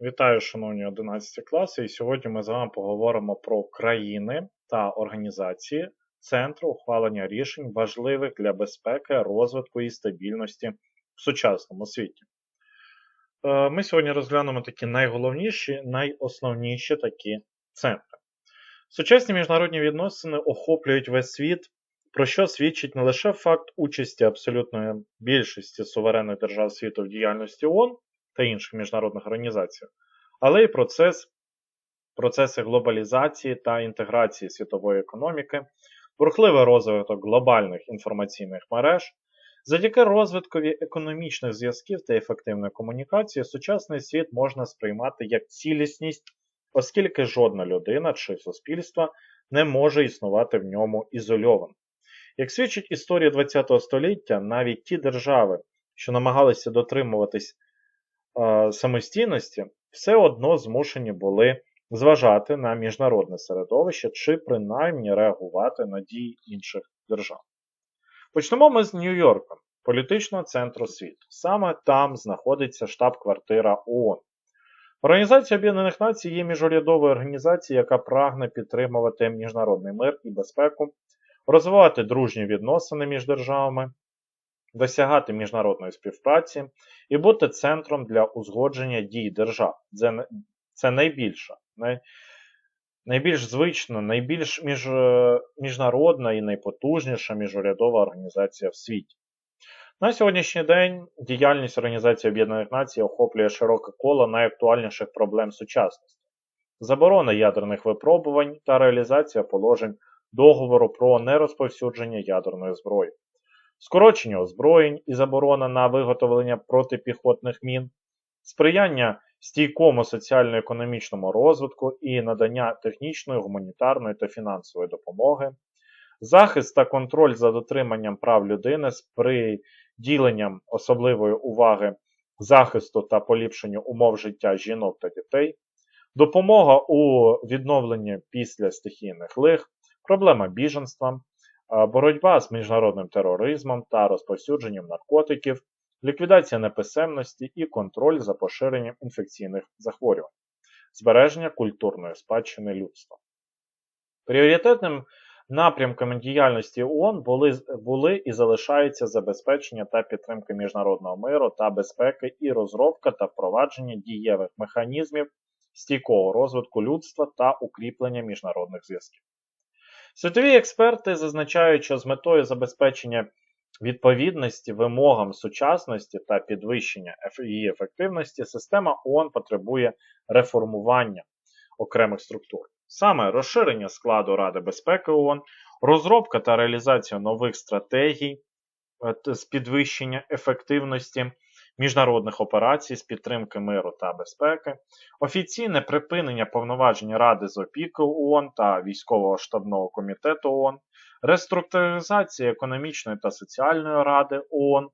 Вітаю, шановні 11 класи, і сьогодні ми з вами поговоримо про країни та організації Центру ухвалення рішень важливих для безпеки, розвитку і стабільності в сучасному світі. Е, ми сьогодні розглянемо такі найголовніші, найосновніші такі центри. Сучасні міжнародні відносини охоплюють весь світ, про що свідчить не лише факт участі абсолютної більшості суверенних держав світу в діяльності ООН, та інших міжнародних організацій, але й процес, процеси глобалізації та інтеграції світової економіки, бурхливий розвиток глобальних інформаційних мереж. Завдяки розвиткові економічних зв'язків та ефективної комунікації, сучасний світ можна сприймати як цілісність, оскільки жодна людина чи суспільство не може існувати в ньому ізольовано. Як свідчить історія ХХ століття, навіть ті держави, що намагалися дотримуватись самостійності все одно змушені були зважати на міжнародне середовище чи принаймні реагувати на дії інших держав. Почнемо ми з Нью-Йорка, політичного центру світу. Саме там знаходиться штаб-квартира ООН. Організація Об'єднаних Націй є міжурядовою організацією, яка прагне підтримувати міжнародний мир і безпеку, розвивати дружні відносини між державами, досягати міжнародної співпраці і бути центром для узгодження дій держав. Це це найбільша, най, найбільш звична, найбільш між, міжнародна і найпотужніша міжурядова організація в світі. На сьогоднішній день діяльність Організації Об'єднаних Націй охоплює широке коло найактуальніших проблем сучасності. Заборона ядерних випробувань та реалізація положень договору про нерозповсюдження ядерної зброї скорочення озброєнь і заборона на виготовлення протипіхотних мін, сприяння стійкому соціально-економічному розвитку і надання технічної, гуманітарної та фінансової допомоги, захист та контроль за дотриманням прав людини з приділенням особливої уваги захисту та поліпшенню умов життя жінок та дітей, допомога у відновленні після стихійних лих, проблема біженства, боротьба з міжнародним тероризмом та розповсюдженням наркотиків, ліквідація неписемності і контроль за поширенням інфекційних захворювань, збереження культурної спадщини людства. Пріоритетним напрямками діяльності ООН були були і залишаються забезпечення та підтримка міжнародного миру та безпеки і розробка та впровадження дієвих механізмів стійкого розвитку людства та укріплення міжнародних зв'язків. Світові експерти зазначають, що з метою забезпечення відповідності вимогам сучасності та підвищення її ефективності, система ООН потребує реформування окремих структур. Саме розширення складу Ради безпеки ООН, розробка та реалізація нових стратегій е, з підвищення ефективності міжнародних операцій з підтримки миру та безпеки, офіційне припинення повноважень Ради з опіки ООН та Військового штабного комітету ООН, реструктуризація економічної та соціальної ради ООН,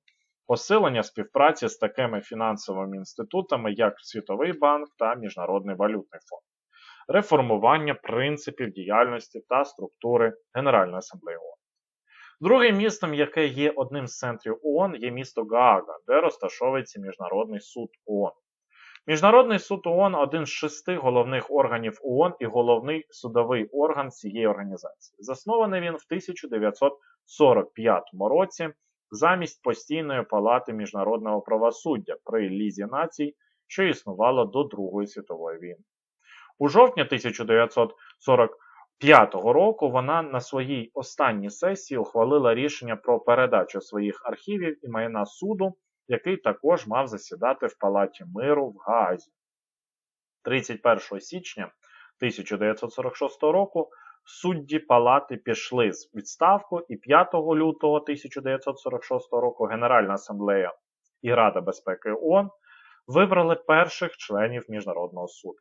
посилення співпраці з такими фінансовими інститутами, як Світовий банк та Міжнародний валютний фонд, реформування принципів діяльності та структури Генеральної асамблеї ООН. Другим містом, яке є одним з центрів ООН, є місто Гаага, де розташовується Міжнародний суд ООН. Міжнародний суд ООН один з шести головних органів ООН і головний судовий орган цієї організації. Заснований він в 1945 році замість постійної палати міжнародного правосуддя при Лізі націй, що існувала до Другої світової війни. У жовтні 1940 2005 року вона на своїй останній сесії ухвалила рішення про передачу своїх архівів і майна суду, який також мав засідати в Палаті миру в Гаазі. 31 січня 1946 року судді палати пішли з відставку, і 5 лютого 1946 року Генеральна асамблея і Рада безпеки ООН вибрали перших членів Міжнародного суду.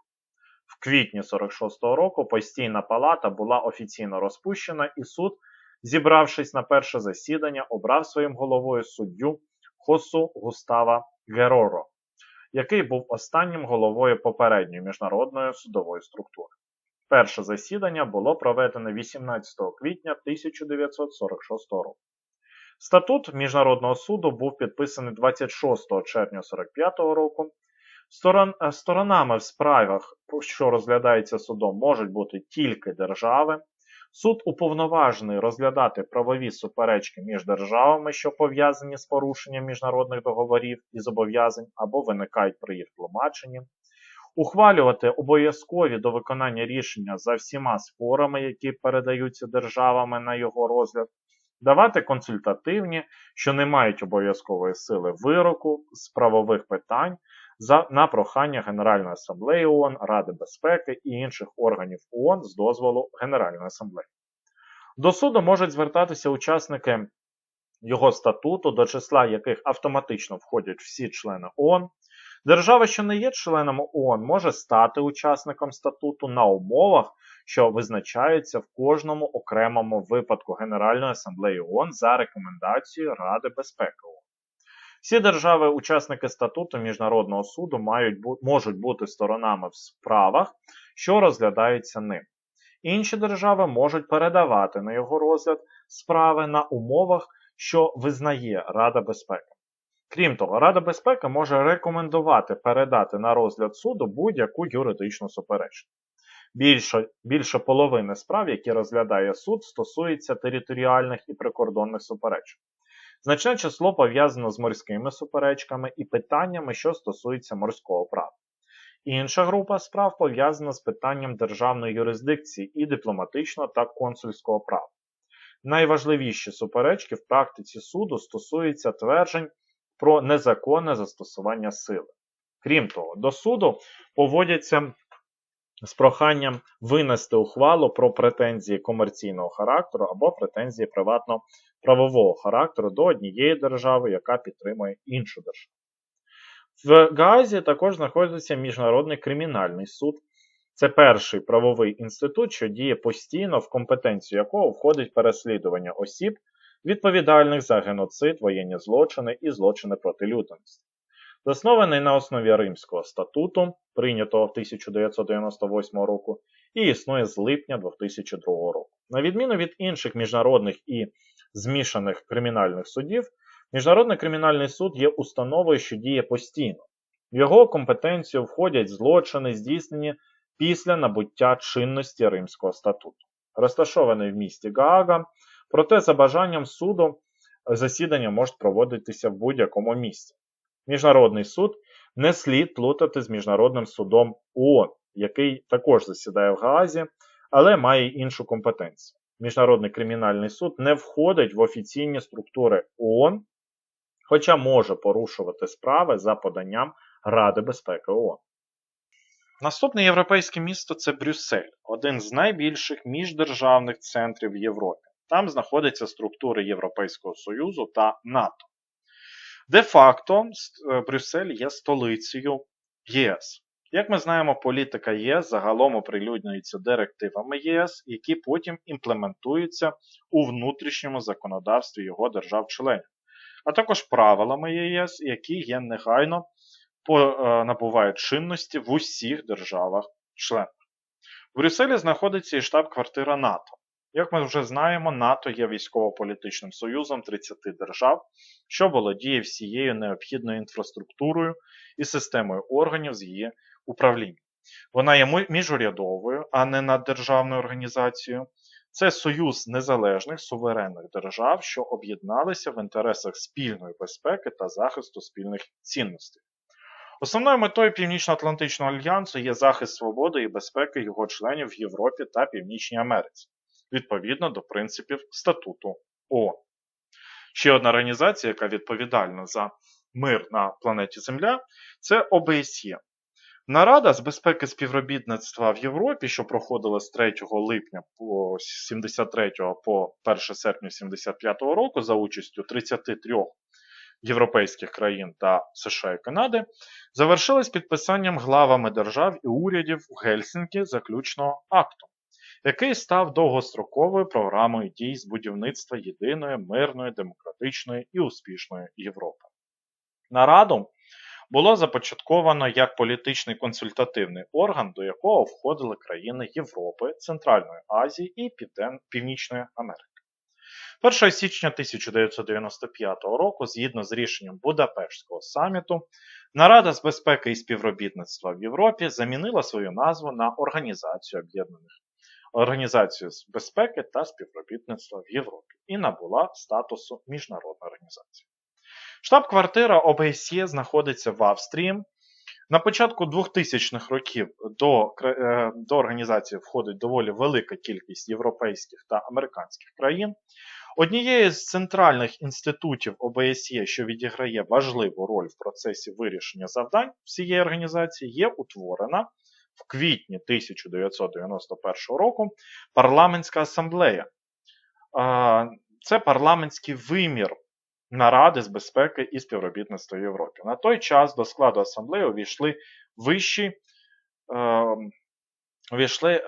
В квітні 46-го року постійна палата була офіційно розпущена, і суд, зібравшись на перше засідання, обрав своїм головою суддю Хосу Густава Героро, який був останнім головою попередньої міжнародної судової структури. Перше засідання було проведено 18 квітня 1946 року. Статут Міжнародного суду був підписаний 26 червня 1945 року Сторон, е, сторонами в справах, що розглядається судом, можуть бути тільки держави. Суд уповноважений розглядати правові суперечки між державами, що пов'язані з порушенням міжнародних договорів і зобов'язань або виникають при їх тлумаченні, ухвалювати обов'язкові до виконання рішення за всіма спорами, які передаються державами на його розгляд, давати консультативні, що не мають обов'язкової сили вироку з правових питань за, на прохання Генеральної асамблеї ООН, Ради безпеки і інших органів ООН з дозволу Генеральної асамблеї. До суду можуть звертатися учасники його статуту, до числа яких автоматично входять всі члени ООН. Держава, що не є членом ООН, може стати учасником статуту на умовах, що визначаються в кожному окремому випадку Генеральної асамблеї ООН за рекомендацією Ради безпеки ООН. Всі держави-учасники статуту Міжнародного суду мають, можуть бути сторонами в справах, що розглядаються ним. Інші держави можуть передавати на його розгляд справи на умовах, що визнає Рада безпеки. Крім того, Рада безпеки може рекомендувати передати на розгляд суду будь-яку юридичну суперечку. Більше, більше половини справ, які розглядає суд, стосується територіальних і прикордонних суперечок. Значне число пов'язано з морськими суперечками і питаннями, що стосуються морського права. Інша група справ пов'язана з питанням державної юрисдикції і дипломатичного та консульського права. Найважливіші суперечки в практиці суду стосуються тверджень про незаконне застосування сили. Крім того, до суду поводяться з проханням винести ухвалу про претензії комерційного характеру або претензії приватно-правового характеру до однієї держави, яка підтримує іншу державу. В Гаазі також знаходиться Міжнародний кримінальний суд. Це перший правовий інститут, що діє постійно, в компетенцію якого входить переслідування осіб, відповідальних за геноцид, воєнні злочини і злочини проти людяності. Заснований на основі Римського статуту, прийнятого в 1998 року, і існує з липня 2002 року. На відміну від інших міжнародних і змішаних кримінальних судів, Міжнародний кримінальний суд є установою, що діє постійно. В його компетенцію входять злочини, здійснені після набуття чинності Римського статуту. Розташований в місті Гаага, проте за бажанням суду засідання можуть проводитися в будь-якому місці. Міжнародний суд не слід плутати з Міжнародним судом ООН, який також засідає в Гаазі, але має іншу компетенцію. Міжнародний кримінальний суд не входить в офіційні структури ООН, хоча може порушувати справи за поданням Ради безпеки ООН. Наступне європейське місто це Брюссель, один з найбільших міждержавних центрів в Європі. Там знаходяться структури Європейського Союзу та НАТО. Де-факто е, Брюссель є столицею ЄС. Як ми знаємо, політика ЄС загалом оприлюднюється директивами ЄС, які потім імплементуються у внутрішньому законодавстві його держав-членів, а також правилами ЄС, які є негайно е, набувають чинності в усіх державах-членах. В Брюсселі знаходиться і штаб-квартира НАТО. Як ми вже знаємо, НАТО є військово-політичним союзом 30 держав, що володіє всією необхідною інфраструктурою і системою органів з її управління. Вона є міжурядовою, а не наддержавною організацією. Це союз незалежних суверенних держав, що об'єдналися в інтересах спільної безпеки та захисту спільних цінностей. Основною метою Північно-Атлантичного альянсу є захист свободи і безпеки його членів в Європі та Північній Америці відповідно до принципів статуту ООН. Ще одна організація, яка відповідальна за мир на планеті Земля, це ОБСЄ. Нарада з безпеки співробітництва в Європі, що проходила з 3 липня по 73 по 1 серпня 75 року за участю 33 європейських країн та США і Канади, завершилась підписанням главами держав і урядів в Гельсінкі заключного акту який став довгостроковою програмою дій з будівництва єдиної мирної, демократичної і успішної Європи. Нараду було започатковано як політичний консультативний орган, до якого входили країни Європи, Центральної Азії і Північної Америки. 1 січня 1995 року, згідно з рішенням Будапештського саміту, Нарада з безпеки і співробітництва в Європі замінила свою назву на Організацію Об'єднаних Організацію з безпеки та співробітництва в Європі і набула статусу міжнародної організації. Штаб-квартира ОБСЄ знаходиться в Австрії. На початку 2000-х років до е, до організації входить доволі велика кількість європейських та американських країн. Однією з центральних інститутів ОБСЄ, що відіграє важливу роль в процесі вирішення завдань всієї організації, є утворена в квітні 1991 року парламентська асамблея. Це парламентський вимір наради з безпеки і співробітництва в Європі. На той час до складу асамблеї увійшли вищі, е, увійшли е,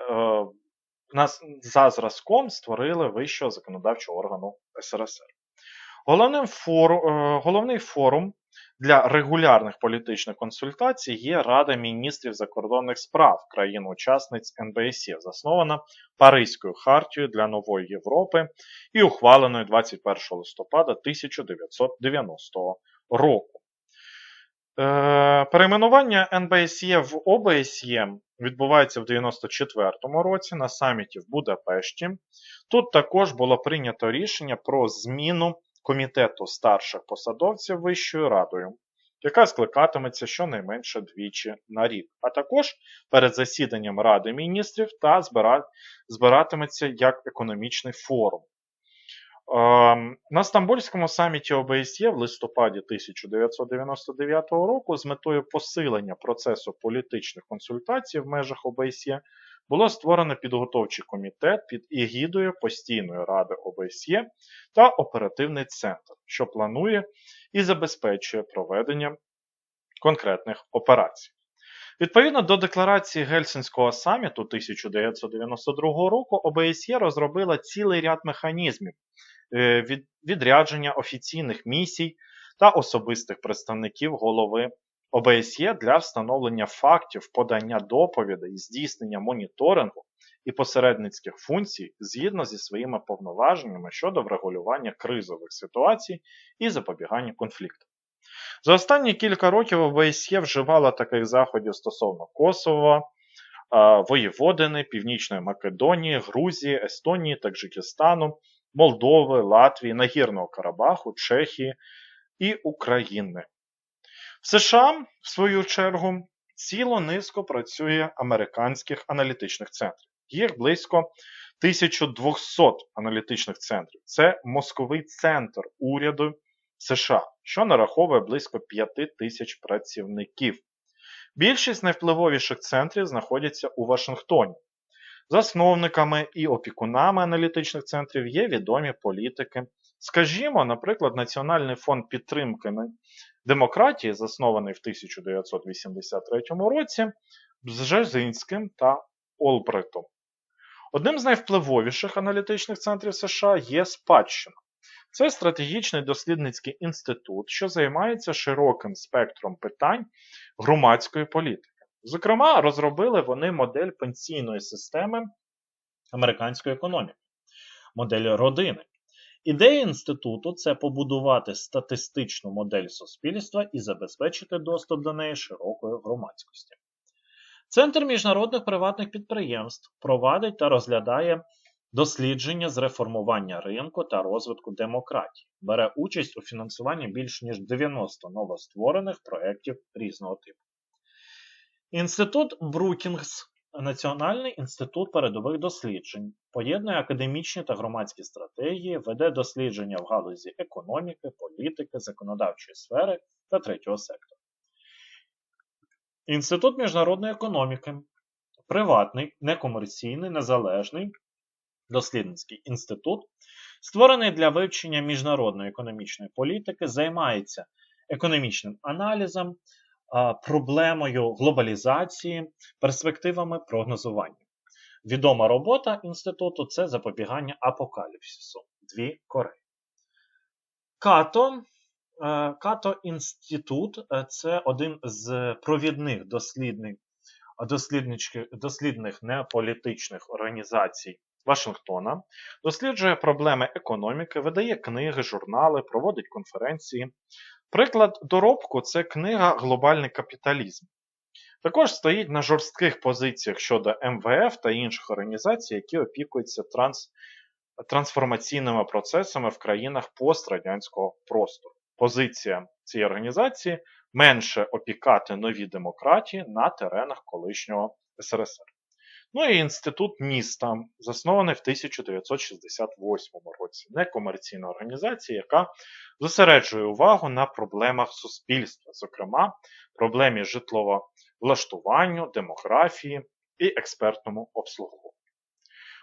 нас за зразком створили вищого законодавчого органу СРСР. Головним форум, е, головний форум для регулярних політичних консультацій є Рада міністрів закордонних справ країн-учасниць НБСЄ, заснована Паризькою хартією для нової Європи і ухваленою 21 листопада 1990 року. Е, перейменування НБСЄ в ОБСЄ відбувається в 94-му році на саміті в Будапешті. Тут також було прийнято рішення про зміну комітету старших посадовців Вищою радою, яка скликатиметься щонайменше двічі на рік, а також перед засіданням Ради міністрів та збиратиметься як економічний форум. Ем, на Стамбульському саміті ОБСЄ в листопаді 1999 року з метою посилення процесу політичних консультацій в межах ОБСЄ було створено підготовчий комітет під егідою постійної ради ОБСЄ та оперативний центр, що планує і забезпечує проведення конкретних операцій. Відповідно до декларації Гельсінського саміту 1992 року, ОБСЄ розробила цілий ряд механізмів е, відрядження офіційних місій та особистих представників голови ОБСЄ для встановлення фактів подання доповідей, здійснення моніторингу і посередницьких функцій згідно зі своїми повноваженнями щодо врегулювання кризових ситуацій і запобігання конфліктам. За останні кілька років ОБСЄ вживала таких заходів стосовно Косово, Воєводини, Північної Македонії, Грузії, Естонії, Таджикистану, Молдови, Латвії, Нагірного Карабаху, Чехії і України. В США, в свою чергу, ціло низько працює американських аналітичних центрів. Їх близько 1200 аналітичних центрів. Це мозковий центр уряду США, що нараховує близько 5 тисяч працівників. Більшість найвпливовіших центрів знаходяться у Вашингтоні. Засновниками і опікунами аналітичних центрів є відомі політики. Скажімо, наприклад, Національний фонд підтримки демократії, заснований в 1983 році, з Бжезинським та Олбритом. Одним з найвпливовіших аналітичних центрів США є спадщина. Це стратегічний дослідницький інститут, що займається широким спектром питань громадської політики. Зокрема, розробили вони модель пенсійної системи американської економіки, модель родини. Ідея інституту це побудувати статистичну модель суспільства і забезпечити доступ до неї широкої громадськості. Центр міжнародних приватних підприємств провадить та розглядає дослідження з реформування ринку та розвитку демократії, бере участь у фінансуванні більш ніж 90 новостворених проєктів різного типу. Інститут Брукінгс Національний інститут передових досліджень поєднує академічні та громадські стратегії, веде дослідження в галузі економіки, політики, законодавчої сфери та третього сектору. Інститут міжнародної економіки приватний, некомерційний, незалежний дослідницький інститут, створений для вивчення міжнародної економічної політики, займається економічним аналізом, проблемою глобалізації, перспективами прогнозування. Відома робота інституту це запобігання апокаліпсису Дві Кореї. Като е, Като інститут е, це один з провідних дослідних дослідних неполітичних організацій Вашингтона, досліджує проблеми економіки, видає книги, журнали, проводить конференції, Приклад доробку це книга Глобальний капіталізм. Також стоїть на жорстких позиціях щодо МВФ та інших організацій, які опікуються транс... трансформаційними процесами в країнах пострадянського простору. Позиція цієї організації менше опікати нові демократії на теренах колишнього СРСР. Ну і інститут міста, заснований в 1968 році, некомерційна організація, яка зосереджує увагу на проблемах суспільства, зокрема, проблемі житлового влаштуванню, демографії і експертному обслуговуванню.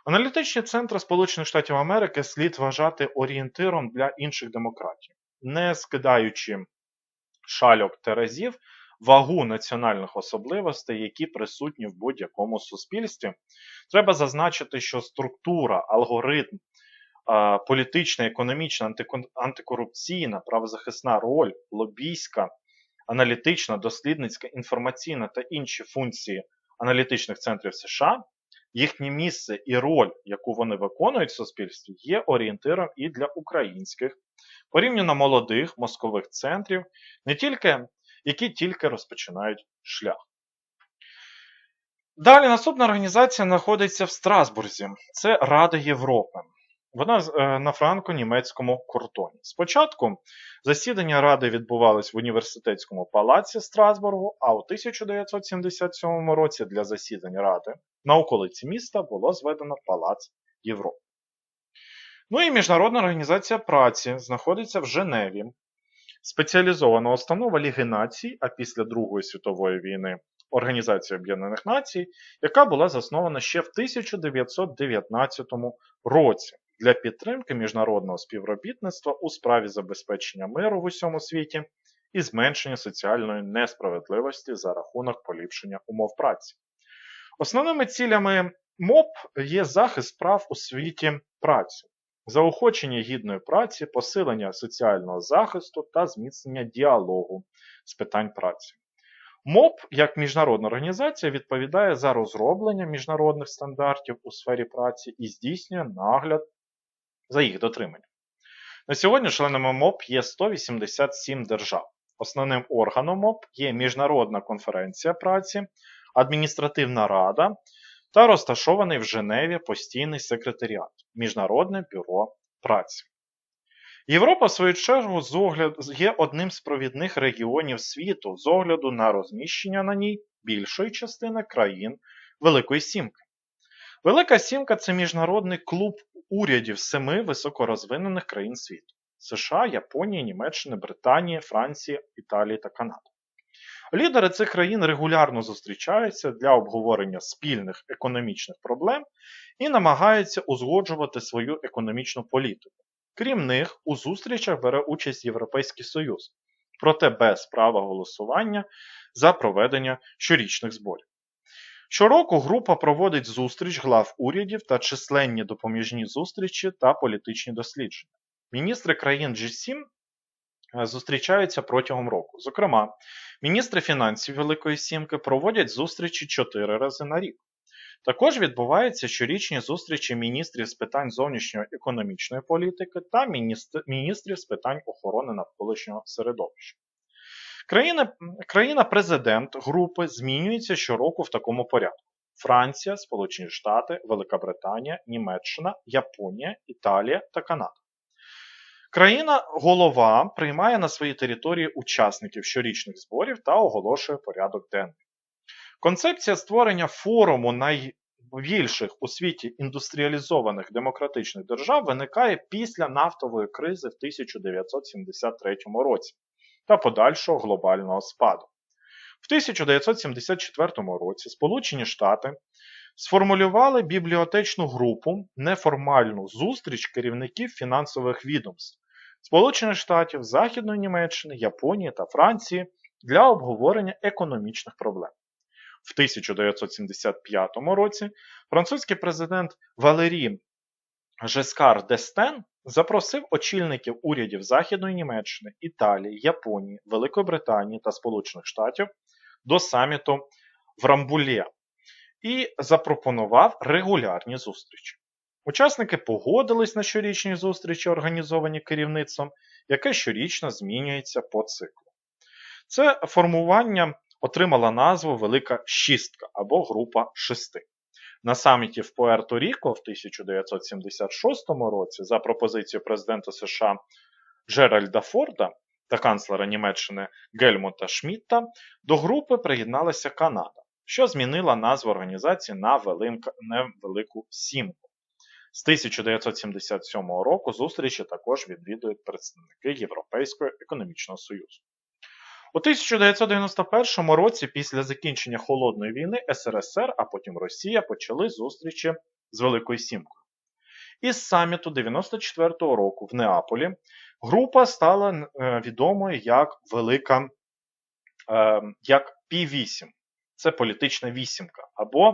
Аналітичні центри Сполучених Штатів Америки слід вважати орієнтиром для інших демократій, не скидаючи шальок терезів вагу національних особливостей, які присутні в будь-якому суспільстві. Треба зазначити, що структура, алгоритм, політична, економічна, антикорупційна, правозахисна роль, лобійська, аналітична, дослідницька, інформаційна та інші функції аналітичних центрів США. Їхнє місце і роль, яку вони виконують в суспільстві, є орієнтиром і для українських порівняно молодих мозкових центрів, не тільки які тільки розпочинають шлях. Далі наступна організація знаходиться в Страсбурзі. Це Рада Європи. Вона е, на франко-німецькому кордоні. Спочатку засідання Ради відбувалось в університетському палаці Страсбургу, а у 1977 році для засідання Ради на околиці міста було зведено Палац Європи. Ну і Міжнародна організація праці знаходиться в Женеві спеціалізована установа Ліги Націй, а після Другої світової війни Організація Об'єднаних Націй, яка була заснована ще в 1919 році для підтримки міжнародного співробітництва у справі забезпечення миру в усьому світі і зменшення соціальної несправедливості за рахунок поліпшення умов праці. Основними цілями МОП є захист прав у світі праці, заохочення гідної праці, посилення соціального захисту та зміцнення діалогу з питань праці. МОП як міжнародна організація відповідає за розроблення міжнародних стандартів у сфері праці і здійснює нагляд за їх дотриманням. На сьогодні членами МОП є 187 держав. Основним органом МОП є Міжнародна конференція праці, адміністративна рада та розташований в Женеві постійний секретаріат Міжнародне бюро праці. Європа, в свою чергу, з огляд, є одним з провідних регіонів світу з огляду на розміщення на ній більшої частини країн Великої Сімки. Велика Сімка це міжнародний клуб урядів семи високорозвинених країн світу: США, Японії, Німеччини, Британії, Франції, Італії та Канади. Лідери цих країн регулярно зустрічаються для обговорення спільних економічних проблем і намагаються узгоджувати свою економічну політику. Крім них, у зустрічах бере участь Європейський Союз, проте без права голосування за проведення щорічних зборів. Щороку група проводить зустріч глав урядів та численні допоміжні зустрічі та політичні дослідження. Міністри країн G7 Е, зустрічаються протягом року. Зокрема, міністри фінансів Великої Сімки проводять зустрічі 4 рази на рік. Також відбуваються щорічні зустрічі міністрів з питань зовнішньої економічної політики та міністрів з питань охорони навколишнього середовища. Країна-президент групи змінюється щороку в такому порядку: Франція, Сполучені Штати, Велика Британія, Німеччина, Японія, Італія та Канада. Країна-голова приймає на своїй території учасників щорічних зборів та оголошує порядок денний. Концепція створення форуму найбільших у світі індустріалізованих демократичних держав виникає після нафтової кризи в 1973 році та подальшого глобального спаду. В 1974 році Сполучені Штати сформулювали бібліотечну групу неформальну зустріч керівників фінансових відомств Сполучених Штатів, Західної Німеччини, Японії та Франції для обговорення економічних проблем. В 1975 році французький президент Валерій Жескар Дестен запросив очільників урядів Західної Німеччини, Італії, Японії, Великої Британії та Сполучених Штатів до саміту в Рамбулє і запропонував регулярні зустрічі. Учасники погодились на щорічні зустрічі, організовані керівництвом яке щорічно змінюється по циклу. Це формування отримала назву Велика Шістка або Група Шести. На саміті в Пуерто-Ріко в 1976 році за пропозицією президента США Джеральда Форда та канцлера Німеччини Гельмута Шмітта до групи приєдналася Канада, що змінила назву організації на Велику Сімку. З 1977 року зустрічі також відвідують представники Європейського економічного союзу. У 1991 році, після закінчення Холодної війни, СРСР, а потім Росія почали зустрічі з Великою Сімкою. Із саміту 94-го року в Неаполі група стала е, відомою як Велика е, як Пі-8. Це політична вісімка, або е,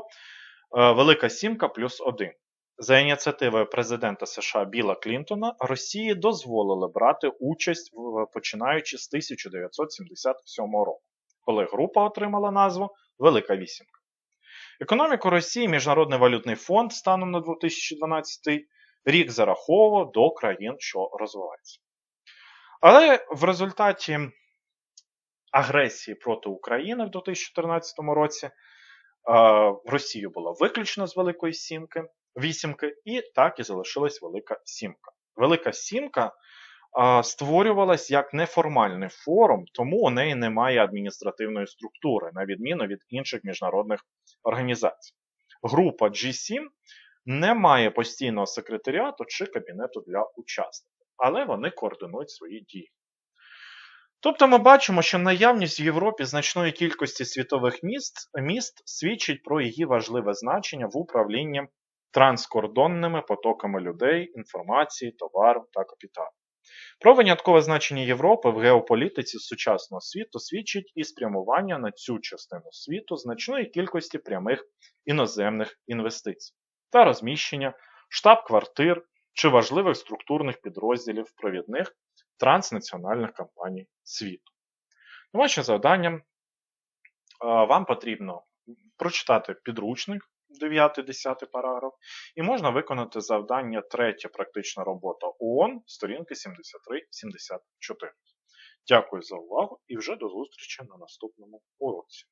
Велика Сімка плюс один. За ініціативою президента США Біла Клінтона Росії дозволили брати участь починаючи з 1977 року, коли група отримала назву Велика Вісімка. Економіку Росії Міжнародний валютний фонд станом на 2012 рік зараховував до країн, що розвиваються. Але в результаті агресії проти України в 2014 році в Росію було виключено з Великої Сімки вісімки, і так і залишилась Велика Сімка. Велика Сімка а, створювалась як неформальний форум, тому у неї немає адміністративної структури, на відміну від інших міжнародних організацій. Група G7 не має постійного секретаріату чи кабінету для учасників, але вони координують свої дії. Тобто ми бачимо, що наявність в Європі значної кількості світових міст міст свідчить про її важливе значення в управлінні транскордонними потоками людей, інформації, товару та капіталу. Про виняткове значення Європи в геополітиці сучасного світу свідчить і спрямування на цю частину світу значної кількості прямих іноземних інвестицій та розміщення штаб-квартир чи важливих структурних підрозділів провідних транснаціональних компаній світу. Домашнім завданням вам потрібно прочитати підручник 9-10 параграф, і можна виконати завдання третя практична робота ООН, сторінки 73-74. Дякую за увагу і вже до зустрічі на наступному уроці.